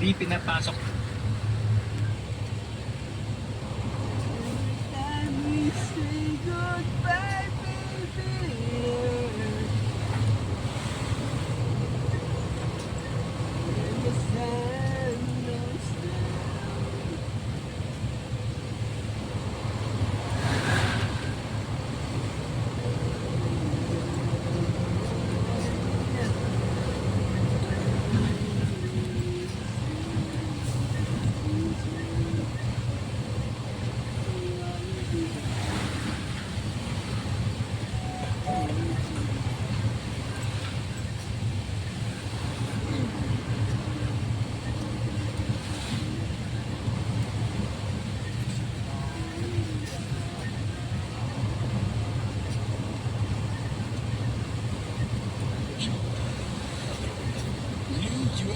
di pinapasok.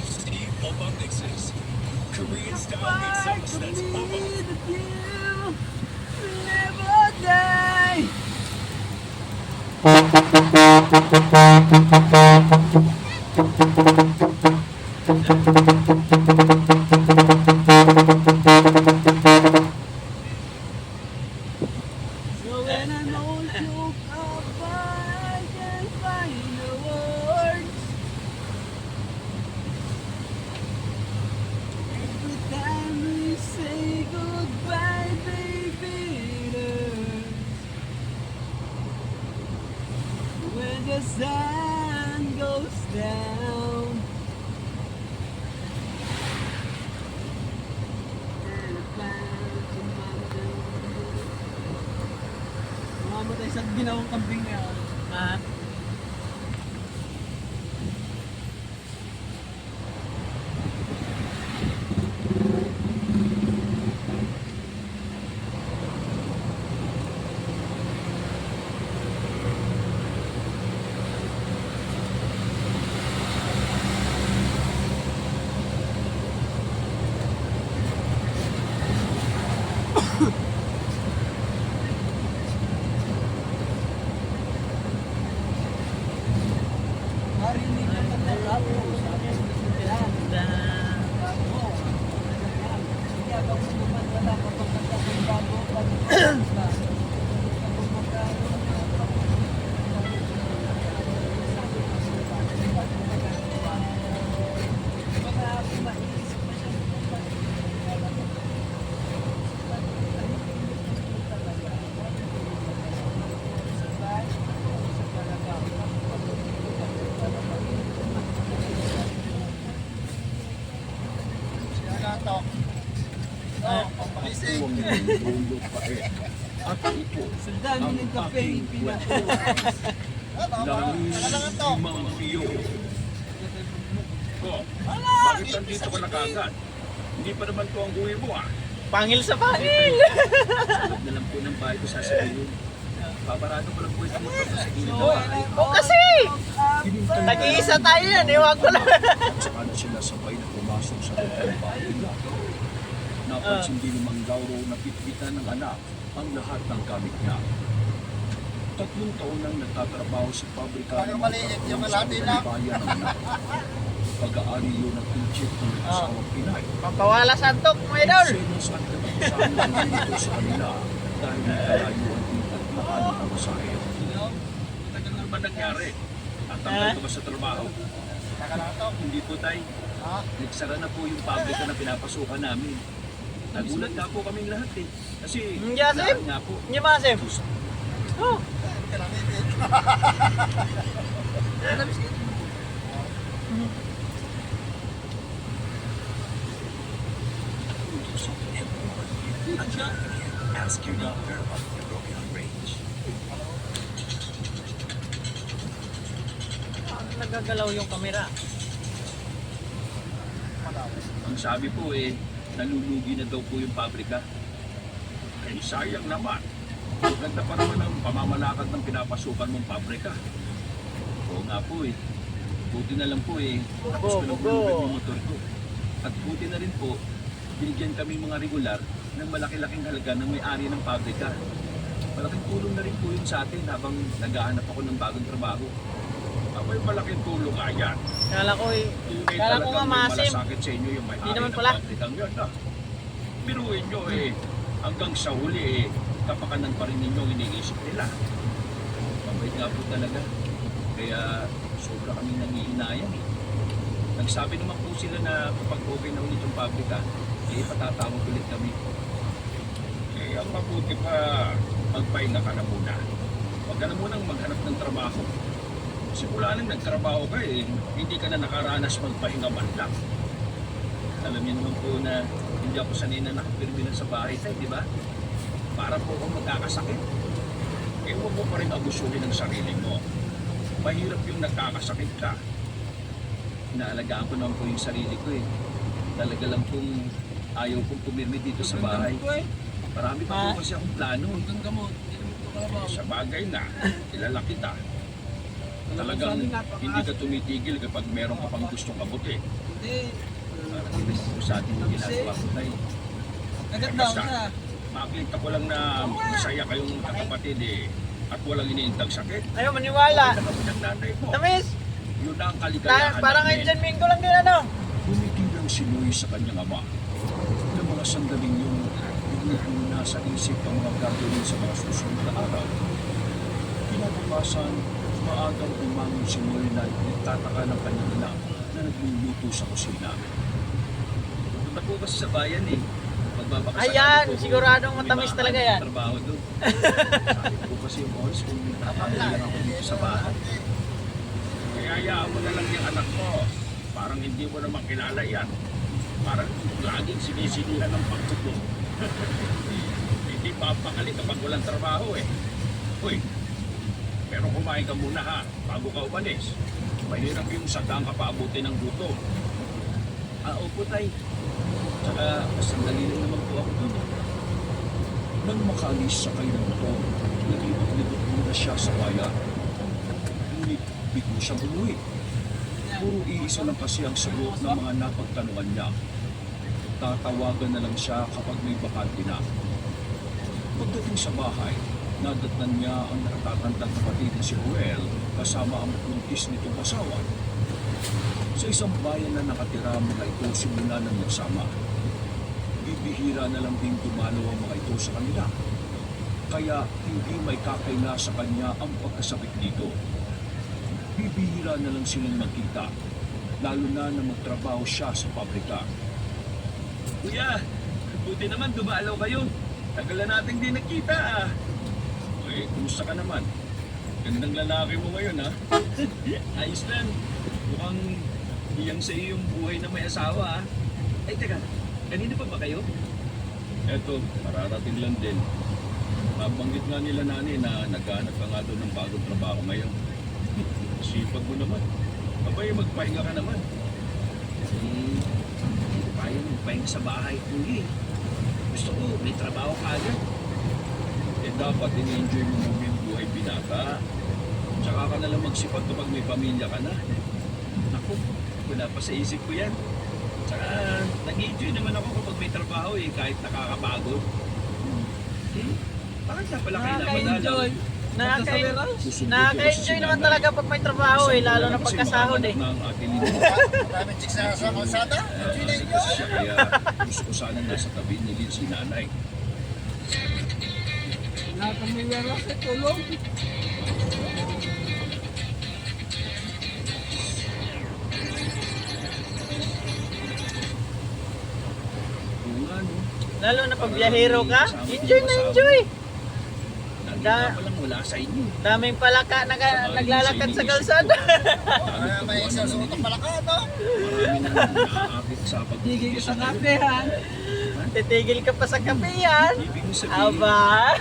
Steve Bubba mixes. Korean style meat sauce. That's Bubba. Never die. Sa ginawang kambing niya. Ah, Marinig ka pa ng labo. Sabi ng Yan. da, Bago. Yan. Kaya pag naman wala ka pag nagkakang bago, pag ka. Sundan, ng. Langis limang piyo. Oh, bakit nandito ka na kagad? Hindi pa naman to ang buhay mo ah. pangil sa pangil. Alam na lang po ng bahay ko sasabihin. Paparado ko lang po motor ko sa gilid ng bahay. O kasi, nag-iisa tayo yan, iwag ko lang. Saka na sila sabay na pumasok sa loob ng bahay nila. Napansin din ni Mang Lauro na pitbitan ng anak ang lahat ng gamit niya. Tatlong taon nang nagtatrabaho sa pabrika ng mga sa bayan ng. Pag-aari yun ng pinchit ng asawang Pinay. Pampawala santok, mga idol. At katapusan ng dito sa kanila dahil nakalayo ang pintat na kanong pamasahe. Tagal na ba nangyari? At tanggal ka ba sa trabaho? Hindi po tay. Nagsara na po yung pabrika na pinapasukan namin. Nagulat nga po kaming lahat eh. Kasi Hmm, Yasim? ka lang, maybe. Namiss ka Ask your. Nagagalaw yung kamera. Ang sabi po eh, nalulugi na daw po yung pabrika. Ay, sayang naman. Ang Ganda pa naman ang pamamalakad ng pinapasukan mong pabrika. Oo nga po eh. Buti na lang po eh. Tapos ko lang yung motor ko. At buti na rin po, binigyan kami mga regular ng malaki-laking halaga ng may-ari ng pabrika. Malaking tulong na rin po yun sa atin habang naghahanap ako ng bagong trabaho. Abay, malaking tulong nga yan. Kala ko eh. May Kala ko talagang nga may masim. malasakit sa inyo yung may Di ari naman ng pala. pabrikang yun. Ah. Biruin nyo eh, hanggang sa huli eh, kapakanan pa rin ninyo iniisip nila. Mabait nga po talaga. Kaya sobra kami nangihinayang. Nagsabi naman po sila na kapag okay na ulit yung pabrika, eh patatawag ulit kami. Eh, ang mabuti pa, magpahinga ka na muna. Huwag ka na munang maghanap ng trabaho. Simula nang nagtrabaho ka eh, hindi ka na nakaranas magpahinga man lang. Alam niyo naman po na hindi ako sanay na nakapirmi lang sa bahay tayo, di ba? Para po akong magkakasakit. Eh huwag mo pa rin abusuhin ang sarili mo. Mahirap yung nagkakasakit ka. Inaalagaan ko naman po yung sarili ko eh. Talaga lang pong ayaw kong pumirmi dito sa bahay. Marami pa po kasi akong plano. Hanggang gamot. Sa bagay na, kilala kita. Talagang hindi ka tumitigil kapag meron ka pang gustong abutin. Hindi. Para hindi mo sa atin yung ginagawa ko tayo. Agad daw na. Makita ko lang na masaya kayong kakapatid eh. At walang iniintang sakit. Ayaw maniwala. Kami ng nanay mo. Tamis! Yun na ang Na, kaligayahan parang namin. Indian Mingo lang din ano. Tumigilang si Louie sa kanyang ama. Ng mga sandaling yun, bigla ko na sa isip ang mga gagawin sa mga susunod na araw. Kinabukasan, maagang umangon si Louie na nagtataka ng kanyang ina na nagluluto sa kusina. Punta po kasi sa bayan eh. Magbabakasalanan Ayan, siguradong matamis talaga yan. Trabaho doon. Sabi ko kasi yung oras kung ako dito sa bahay. Kaya hayaan mo na lang yung anak mo. Parang hindi mo naman kilala yan. Parang laging sinisilihan ng pagtuto. hindi papakali kapag walang trabaho eh. Uy, pero kumain ka muna ha, bago ka umalis. Mahirap yung sadang ka paabutin ng gutom. Ah, opo tay. Tsaka, sandali lang naman po ako dun. Nang makaalis sa kayo ng motor, nalibot-libot muna siya sa bayan. Ngunit biglo siyang umuwi. Puro iisa lang kasi ang sagot ng mga napagtanungan niya. Tatawagan na lang siya kapag may bakante na. Pagdating sa bahay, nadatnan niya ang nakatatandang kapatid na si Ruel kasama ang buntis nitong asawa. Sa isang bayan na nakatira mga ito simula ng nagsama. Bibihira na lang din dumalo ang mga ito sa kanila. Kaya hindi may kakaila sa kanya ang pagkasabit dito. Bibihira na lang silang magkita, lalo na na magtrabaho siya sa pabrika. Kuya, buti naman dumalaw kayo. Tagal na natin di nakita ah. Uy, kumusta ka naman? Gandang lalaki mo ngayon ha. Ayos lang. Mukhang hiyang sa iyo yung buhay na may asawa ha. Ay teka, kanina pa ba kayo? Eto, mararating lang din. Nabanggit nga nila nani na naghahanap ka nga doon ng bagong trabaho ngayon. Sipag mo naman. Abay, magpahinga ka naman. Hmm, hindi pa yun magpahinga sa bahay. Hindi. Gusto ko, may trabaho ka agad. Eh dapat ini-enjoy mo muna yung buhay binata. Tsaka ka na lang magsipag kapag may pamilya ka na. Ako, wala pa sa isip ko yan. Tsaka nag-enjoy naman ako kapag may trabaho eh, kahit nakakapagod. Eh, bakit na pala kayo Nakaka-enjoy. Nakaka- Magkasabera. Susunod Nakaka-enjoy naman talaga pag may trabaho eh, lalo na pagkasahod eh. Maraming chicks na sa kalsada. Ah, kasi siya kaya gusto ko sana nasa tabi ni Lin si nanay. Nakakamiwala sa tulong. Lalo na pag biyahero ka, enjoy na enjoy. Da- wala sa inyo. Daming palaka naga, naglalakad sa kalsada. May suot ng palaka, na sa Tigil ka sa kanila. kapehan. Titigil ka pa sa kape yan. Aba.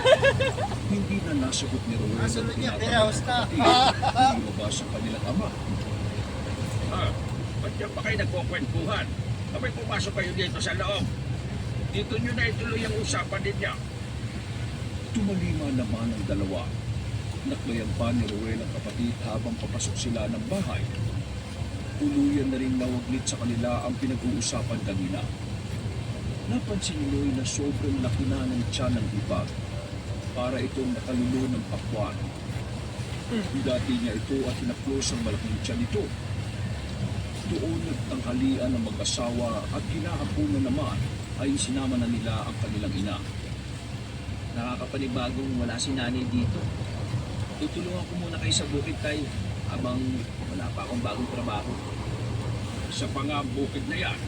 hindi na nasagot ni Rowell Nasunod niya, kaya host na. ng kapatid. Hindi ba sa kanilang ama? Ah, ba't yan pa kayo nagkukwentuhan? Sabay pumasok kayo dito sa loob. Dito nyo na ituloy ang usapan ninyo. Tumalima naman ang dalawa. Naklayan pa ni Ruel ang kapatid habang papasok sila ng bahay. Tuluyan na rin nawaglit sa kanila ang pinag-uusapan kanina. Napansin ni Noy na sobrang laki na ng tiyan ng ibag para itong nakalulo ng pakwan. Dati niya ito at hinaplos ang malaking tiyan nito. Doon nagtanghalian ang mag-asawa at kinahapunan naman ay sinama na nila ang kanilang ina. Nakakapanibagong wala si nanay dito. Tutulungan ko muna kayo sa bukid tayo habang wala pa akong bagong trabaho. Sa pangabukid na yan,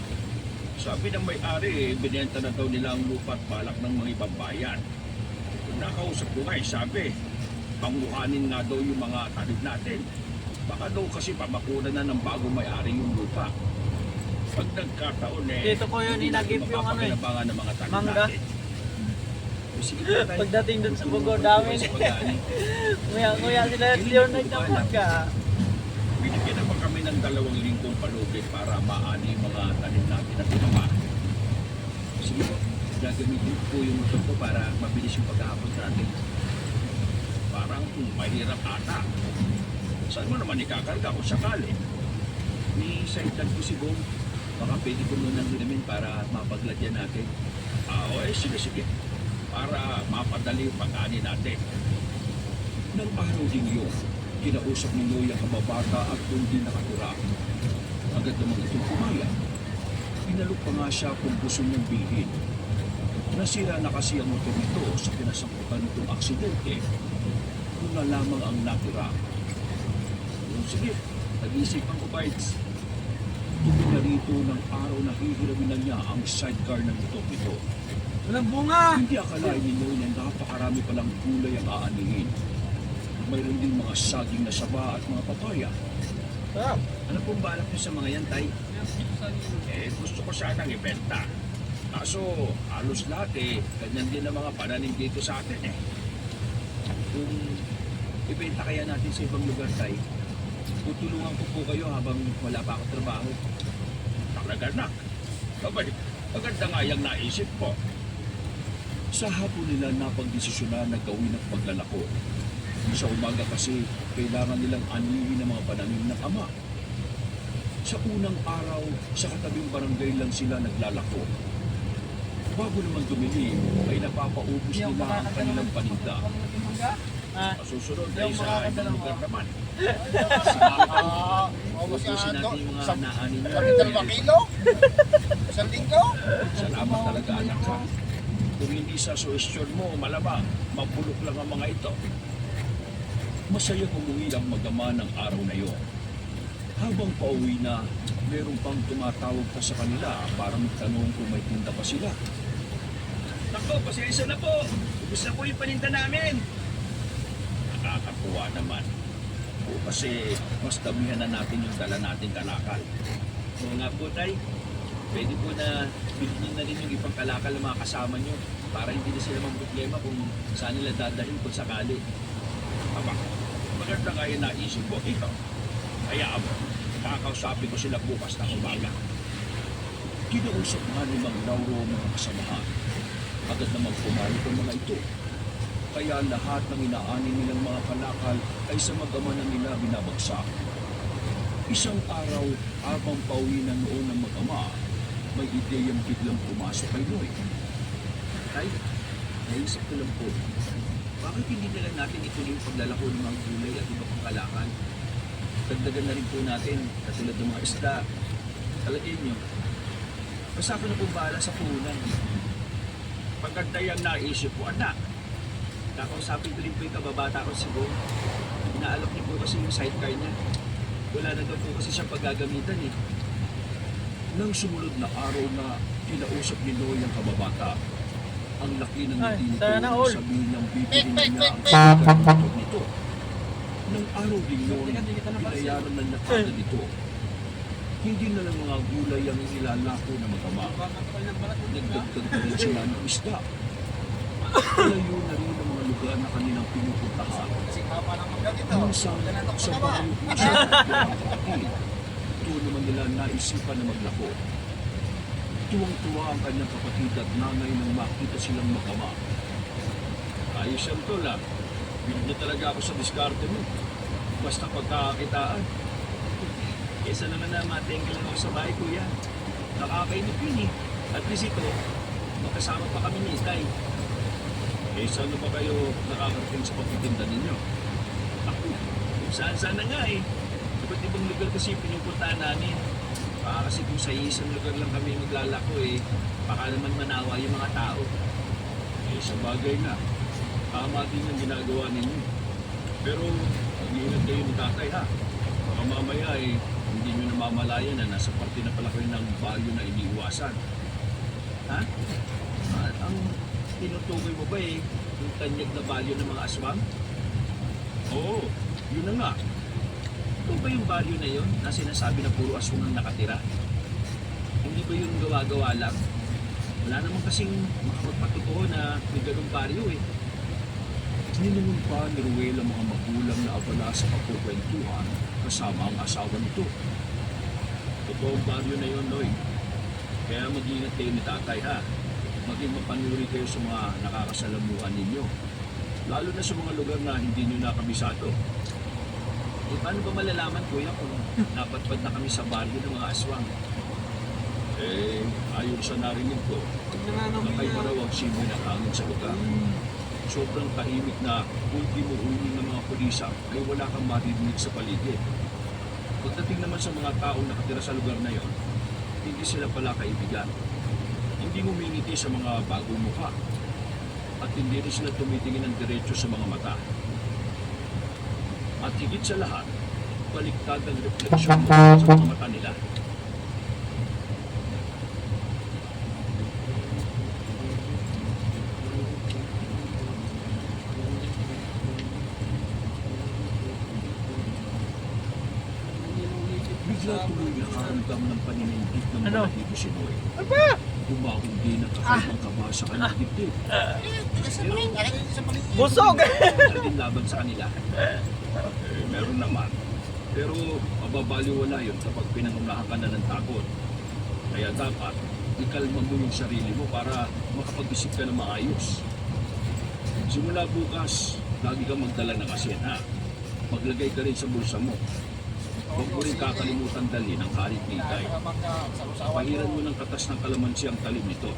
sabi ng may-ari, eh, binenta na daw nila ang lupa at balak ng mga ibang bayan. Nakausap ko nga, eh, sabi, panguhanin nga daw yung mga tanim natin. Baka daw kasi pamakunan na ng bagong may-ari yung lupa. Pag nagkataon eh, Dito ko yun, inagip yung ano eh, ng mga tanim mangga. natin. O sige po tayo. Pagdating dun sa Bogor, ko dami sa ni- pag-aani. Nguya-nguya sila Leon nagdamag ka. Binigyan naman kami ng dalawang linggong palugit para maani yung mga tanim natin at tumama. Sige po. Gagamitin ko po yung motor ko para mabilis yung paghahapon natin. Parang mahirap ata. Saan mo naman ikakarga kung sakali? May sideline po si Bong. Baka pwede ko munang hiramin para mapagladyan natin. Ah, o eh, sige, sige. Para mapadali yung pag-ani natin. Nang araw din yun, kinausap ni Noy ang kababata at din nakatira. Agad naman itong pumaya. Pinalok pa nga siya kung gusto niyang bilhin. Nasira na kasi ang motor nito sa pinasangkutan nitong aksidente. Kung na lamang ang natira. Sige, nag-iisipan ko bites. Rito ng araw na hihiramin na niya ang sidecar ng motor nito. Walang bunga! Hindi akalain ni Noy na napakarami palang gulay ang aanihin. Mayroon din mga saging na saba at mga papaya. Ano pong balak niyo sa mga yan, Tay? Eh, gusto ko sanang ibenta. Kaso, halos lahat eh, ganyan din ang mga pananim dito sa atin eh. Kung ibenta kaya natin sa ibang lugar, Tay, tutulungan ko po kayo habang wala pa ako trabaho. Talaga na. Abay, maganda nga yung naisip ko. Sa hapon nila napagdesisyonan na gawin ang paglalako. Sa umaga kasi, kailangan nilang anihin ang mga pananim ng ama. Sa unang araw, sa katabing barangay lang sila naglalako. Bago naman dumilim, ay napapaubos nila ang kanilang paninda. Ah, Masusunod ay sa ibang lugar naman. Ah, Ubusin ito. natin yung mga Isang naanin nyo. isang dalawang kilo? Isang linggo? Salamat talaga anak ka. Kung hindi sa suwestyon mo, malamang mapulok lang ang mga ito. Masaya umuwi ang magama ng araw na iyon. Habang pauwi na, meron pang tumatawag pa sa kanila para magtanong kung may tinda pa sila. Nako, pasensya na po. Ubus na po yung paninda namin. Nakakatuwa naman. O kasi mas damihan na natin yung dala nating kalakal. Oo nga po, Tay. Pwede po na bilhin na rin yung ibang kalakal ng mga kasama nyo para hindi na sila problema kung saan nila dadalhin kung sakali. Aba, maganda nga yung naisip ko ito. Kaya abo, kakausapin ko sila bukas ng umaga. Kinausap nga ni Mang Lauro mga kasamahan. Agad namang pumayag ang mga ito. Kaya lahat ng inaani nilang mga kalakal ay sa magama na nila binabagsak. Isang araw, habang pauwi na noon ng magama, may ideyang biglang pumasok kay Noy. Tay, naisip ko lang po. Bakit hindi na natin ituloy yung paglalako ng mga gulay at iba pang kalakal? Dagdagan na rin po natin, katulad ng mga isda. Talagyan nyo. Basta ako na po bahala sa puhunan. Maganda yung naisip ko, anak. Kakausapin ko rin po yung kababata ko si Bong. Inaalok niyo po kasi yung sidecar niya. Wala na daw po kasi siyang paggagamitan eh. Nang sumunod na araw na kinausap ni Noy ang kababata, ang laki ng Ay, ngiti nito sana all. sabihin niyang bibili pek, niya ang pek, sigarilyo nito. Nang araw din yun, binayaran na niya kagad ito. Hindi na lang mga gulay ang nilalako na magama. Nagdagdag na rin sila ng isda. Layo na rin lugar na kanilang pinupuntahan. Minsan, sa ng kapatid. Dito naman nila naisipan na maglako. Tuwang-tuwa ang kanyang kapatid at nanay nang makita silang magkama. Ayos yan tol ah. Binigyan talaga ako sa diskarte mo. Basta pagkakakitaan. Kesa naman na matingin lang ako sa bahay, kuya. Nakakainip yun eh. At least ito, magkasama pa kami ni Itay. Eh, saan na ba kayo nakakarating sa pagtitinda ninyo? Ako, kung saan-saan na nga eh. Iba't ibang lugar kasi pinupuntahan namin. Baka kasi kung sa isang lugar lang kami maglalako eh, baka naman manawa yung mga tao. Eh, sa bagay nga. Tama din ang ginagawa ninyo. Pero, mag-iingat kayo ni tatay ha. Baka mamaya eh, hindi nyo namamalayan na nasa parte na pala kayo ng bagyo na iniiwasan. Ha? At ang tinutukoy mo ba eh, yung tanyag na balyo ng mga aswang? Oo, yun na nga. Ito ba yung baryo na yun na sinasabi na puro aswang ang nakatira? Hindi ba yung gawa-gawa lang? Wala naman kasing makapagpatotoo na may ganung baryo eh. Ninungon pa ni Ruel ang mga magulang na abala sa pagkukwentuhan kasama ang asawa nito. Totoo ang baryo na yun, Noy. Kaya mag-ingat kayo ni tatay ha. Maging mapanuri kayo sa mga nakakasalamuhan ninyo. Lalo na sa mga lugar na hindi nyo nakabisado. Eh paano ba malalaman kuya kung napatpad na kami sa baryo ng mga aswang? Eh, ayon sa narinig ko, kakaiba raw ang simoy ng hangin sa lugar. Sobrang tahimik na ultimo uling ng mga pulisa ay wala kang maririnig sa paligid. Pagdating naman sa mga taong nakatira sa lugar na yon, hindi sila pala kaibigan. Hindi ngumingiti sa mga bagong mukha. At hindi rin sila tumitingin ng diretso sa mga mata. At higit sa lahat, baliktad ang refleksyon sa mga mata nila. Bigla tuloy nakaramdam ng paninindit ng Ano? balahibo si Noy. Aba! Umahong din ang kakaibang kaba sa kanyang dibdib. Mali. Busog! Din laban sa kanila? Eh, meron naman. Pero mababaliwala yun kapag pinangunahan ka na ng takot. Kaya dapat ikalma mo yung sarili mo para makapag-isip ka na maayos. Simula bukas, lagi kang magdala ng asin ha. Maglagay ka rin sa bulsa mo. Huwag mo rin kakalimutan dalhin ang karit ni Itay. Pahiran mo ng katas ng kalamansi ang talim nito.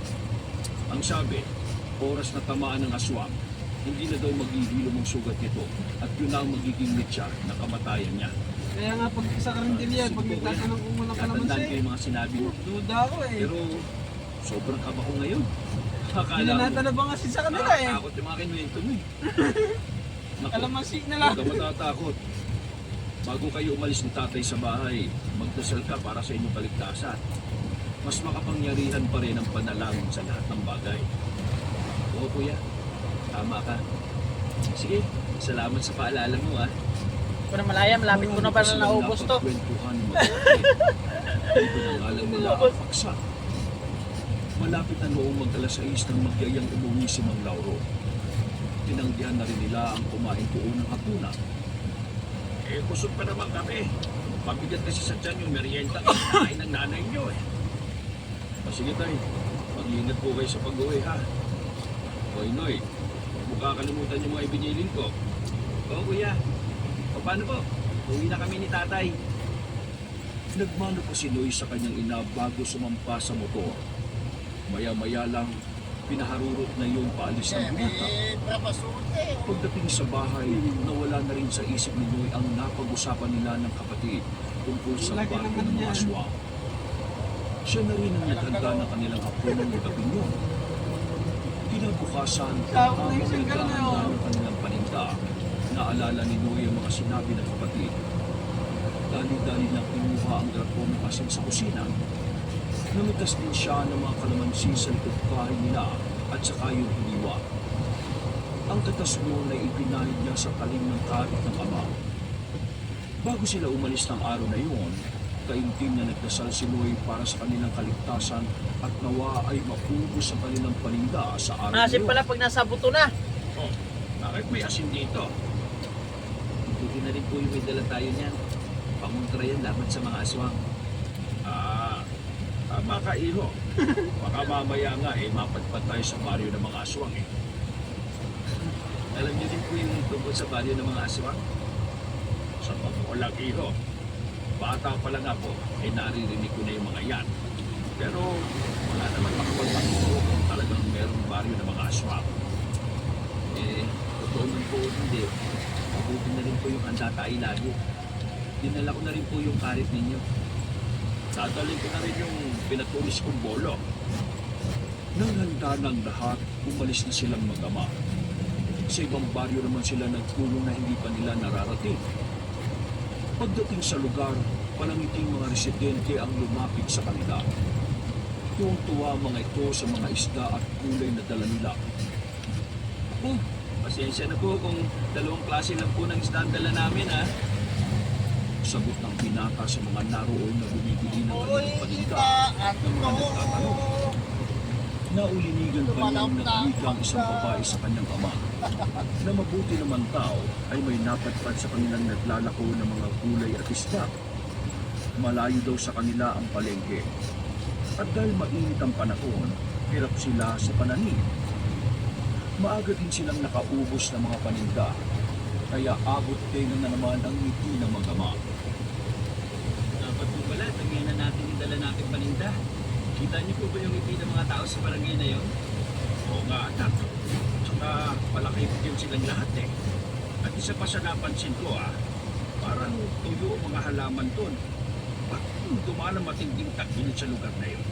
Ang sabi, oras na tamaan ng aswang, hindi na daw maghihilom ang sugat nito at yun na ang magiging mitya ng kamatayan niya. Kaya nga pag sa karindilya, pag nagtatanong kung walang Tatandaan ko kalamansi, yung mga sinabi mo. duda ako eh. Pero sobrang kaba ko ngayon. Akala Binanata mo, na ba nga si sa kanila eh. Takot yung mga kinuwento mo eh. Kalamansi na lang. huwag ka matatakot. Bago kayo umalis ni tatay sa bahay, magdasal ka para sa inyong kaligtasan. Mas makapangyarihan pa rin ang panalangin sa lahat ng bagay. Oo kuya, tama ka. Sige, salamat sa paalala mo ah. Kung na malaya, malapit ko na Kasi naubos to. Dito na nga lang nila ang paksa. Malapit na noong mag alas 6 nang magyayang umuwi si Mang Lauro. Tinanggihan na rin nila ang kumain doon ng hapunan. Eh, kusog pa naman kami. Mabigat kasi sa tiyan yung merienda at kain ng nanay niyo eh. O sige tay, mag-iingat po kayo sa pag-uwi ha. Hoy Noy, huwag mo kakalimutan yung mga ibinilin ko. Oo kuya, o paano po? Uwi na kami ni tatay. Nagmano pa si Noy sa kanyang ina bago sumampa sa motor. Maya-maya lang, pinaharurot na yung paalis ng binata. Eh, prapasunte. Pagdating sa bahay, nawala na rin sa isip ni Noy ang napag-usapan nila ng kapatid tungkol sa barko naman ng mga aswang. Siya na rin ang naghanda ng kanilang hapunan ng gabi yun. Kinabukasan, habang naghahanda yun. ng kanilang paninda, naalala ni Noy ang mga sinabi ng kapatid. Dali-dali na kinuha ang garpon ng asin sa kusina. Namitas din siya ng mga kalamansi sa likod bahay nila at saka yung hiniwa. Ang katas noon ay ipinahid niya sa talim ng karit ng ama. Bago sila umalis ng araw na yun, kaintim na nagdasal si Noy para sa kanilang kaligtasan at nawa ay maubos ang kanilang paninda sa araw na Asin pala pag nasa buto na. Oh, bakit may asin dito? Buti na rin po yung may dala tayo niyan. Pangontra yan laban sa mga aswang. Ah, tama ka, Iho. Baka mamaya nga, eh, mapadpad tayo sa baryo ng mga aswang, eh. Alam niyo din po yung tungkol sa baryo ng mga aswang? Sa totoo lang, Iho, bata pa lang ako, eh, naririnig ko na yung mga yan. Pero, wala naman makapagpaturo kung talagang merong baryo ng mga aswang. Eh, totoo man po hindi. Mabuti na rin po yung handa tayo lagi. Dinala ko na rin po yung karit ninyo. Dadalhin ko na rin yung pinatulis kong bolo. Nang handa ng lahat, umalis na silang magama. Sa ibang baryo naman sila nagkulong na hindi pa nila nararating. Pagdating sa lugar, palangiting mga residente ang lumapit sa kanila. Tuwang-tuwa ang mga ito sa mga isda at kulay na dala nila. Oh, pasensya na po kung dalawang klase lang po ng isda ang dala namin ha. Sagot ng binata sa mga naroon na bumibili ng kanilang paninda. ita, ng mga nagtatanong. Naulinigan pa niyang nagwikang isang babae sa kanyang ama na mabuti naman tao ay may napadpad sa kanilang naglalako ng mga gulay at isda. Malayo daw sa kanila ang palengke. At dahil mainit ang panahon, hirap sila sa pananim. Maaga din silang nakaubos ng mga paninda, kaya abot din na naman ang ngiti ng magama. Dapat po pala, tagyan na natin yung dala natin paninda. Kita niyo po ba yung ngiti ng mga tao sa barangay na yon? Oo nga, anak. Tsaka malaki din silang lahat eh. At isa pa sa napansin ko ah, parang tuyo ang mga halaman doon. Ba't dumaan ang matinding tagilid sa lugar na yun?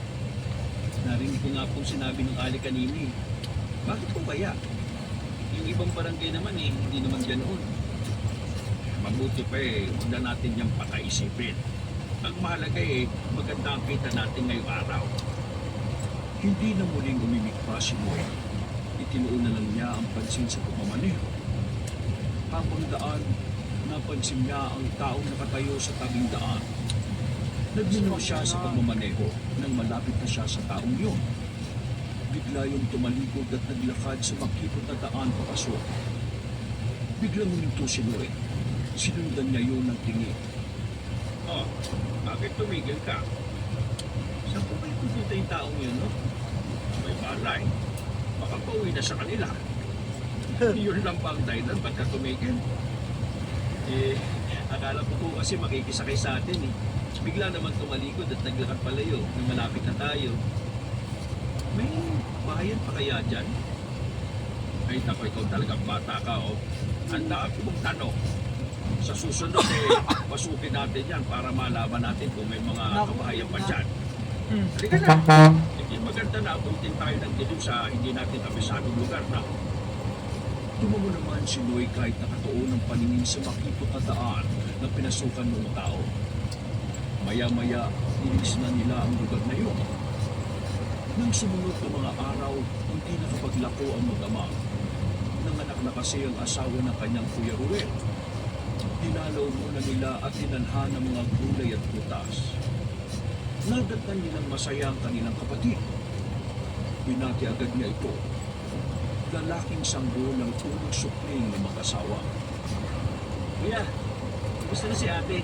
Narinig ko nga pong sinabi ng ali kanina eh. Bakit po kaya? Yung ibang barangay naman eh, hindi naman ganoon. Mabuti pa eh, huwag na natin niyang pakaisipin. Ang mahalaga eh, maganda ang kita natin ngayong araw. Hindi na muling umimik pa si Moy. Itinuon na lang niya ang pansin sa pagmamaneho. Habang daan, napansin niya ang taong nakatayo sa tabing daan. Nagminaw siya sa pagmamaneho nang malapit na siya sa taong yun. Bigla yung tumalikod at naglakad sa makipot na daan papasok. Biglang huminto si Noe. Sinundan niya yun ng tingin. Oh, bakit tumigil ka? Pupunta yung taong yun, no? May balay. Baka pauwi na sa kanila. yun lang ba ang dahilan ba't ka tumigil? Eh, akala ko po kasi makikisakay sa atin eh. Bigla naman tumalikod at naglakad palayo nang malapit na tayo. May bahayan pa kaya dyan? Ay, naku, ikaw talagang bata ka, oh. Handa ako mong tanong. Sa susunod, eh, pasukin natin yan para malaman natin kung may mga kabahayan pa dyan. Hmm. Halika na. Hindi maganda na abutin tayo ng dilim sa hindi natin kabisadong lugar na. Tumango naman si Noy kahit nakatuon ng paningin sa makipot na daan na pinasukan ng tao. Maya-maya, inis na nila ang lugar na yun. Nang sumunod na mga araw, hindi nakapaglako ang mag-ama. Nanganak na kasi ang asawa ng kanyang kuya Ruel. Dinalaw muna nila at dinalhan ng mga gulay at butas. Nadatnan nilang masaya ang kanilang kapatid. Binati agad niya ito. Lalaking sanggol ng unang supling ng mag-asawa. Kuya, gusto na si ate.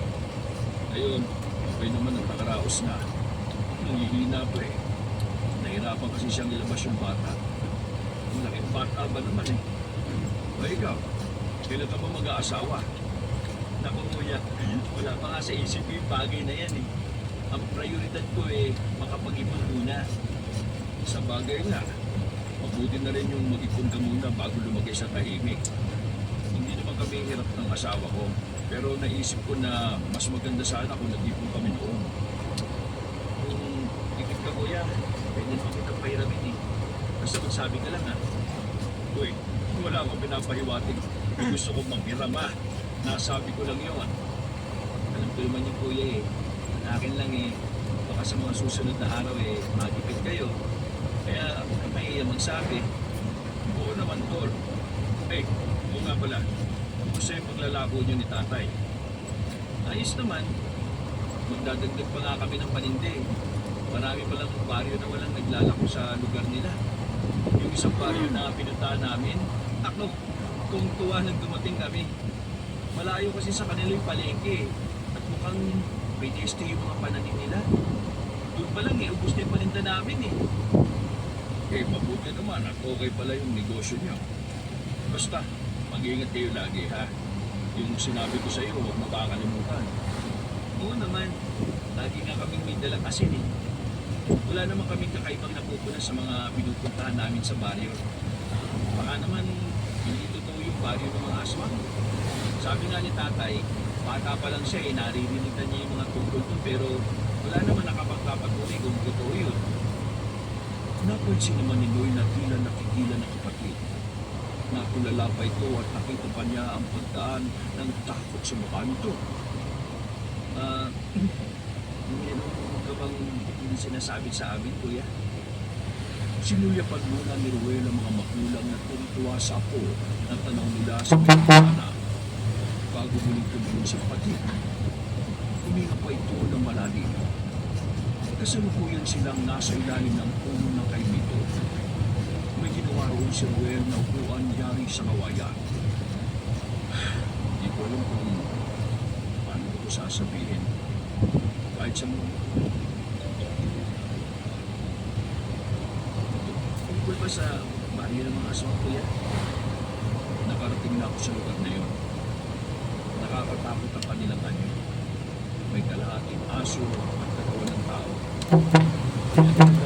Ayun, okay naman ang nakaraos na. Nangihina pa eh. Nahirapan kasi siyang ilabas yung bata. Ang laking bata ba naman eh. O ikaw, kailan ka ba mag-aasawa? Naku kuya, wala pa nga sa isip yung bagay na yan eh. Ang prioridad ko eh, makapag-ipon muna. Sa bagay nga, mabuti na rin yung mag-ipon ka muna bago lumagay sa tahimik. Hindi naman kami hirap ng asawa ko. Pero naisip ko na mas maganda sana kung nag-ipon kami noon. Kung ikit ka kuya, pwede naman kitang pahiramin eh. Basta magsabi ka lang ha. Uy, wala akong pinapahiwatig. Gusto kong manghiram ah. Nasabi ko lang yun. Alam ko naman yung kuya eh. Akin lang eh, baka sa mga susunod na araw eh, magipit kayo. Kaya may magsabi. Oo naman, Tol. Eh, oo nga pala. Gusto yung paglalako niyo ni tatay. Ayos naman. Magdadagdag pa nga kami ng paninde. Marami pa lang baryo na walang naglalako sa lugar nila. Yung isang baryo na pinuntahan namin, ako, kung tuwa nang dumating kami. Malayo kasi sa kanila yung palengke. At mukhang pineste yung mga pananim nila. Doon pa lang eh, ubus na yung paninda namin eh. Eh, mabuti naman at okay pala yung negosyo niyo. Basta, mag-iingat kayo lagi ha. Yung sinabi ko sa iyo, huwag mo kakalimutan. Oo naman, lagi nga kaming may dalang asin eh. Wala naman kaming kakaibang napupunan sa mga pinupuntahan namin sa baryo. Baka naman hindi totoo yung baryo ng mga aswang. Sabi nga ni tatay, bata pa lang siya eh, naririnig na niya yung mga tungkol doon pero wala naman nakapagpapatunay kung totoo yun. Napansin naman ni Noy na tila nakikila ng kapatid. Nakulala pa ito at nakita pa niya ang pagdaan ng takot sa mukha nito. Ah, meron ka bang sinasabi sa amin, kuya? Sinuyapan muna ni Ruel ang mga magulang na tuwa sa apo na tanong nila sa mga anak. Tumingin sa kapatid, huminga pa ito ng malalim. Kasalukuyan silang nasa ilalim ng puno ng kaimito. May ginawa roon si Ruel na upuan yari sa kawayan. Hindi ko alam kung paano ko sasabihin. Kahit sa mga Tungkol ba sa baryo ng mga aswang, kuya? Nakarating na ako sa lugar na yun. Nakakatakot ang kanilang anyo. May kalahating aso at katawan ng tao. Pinagkagaan yung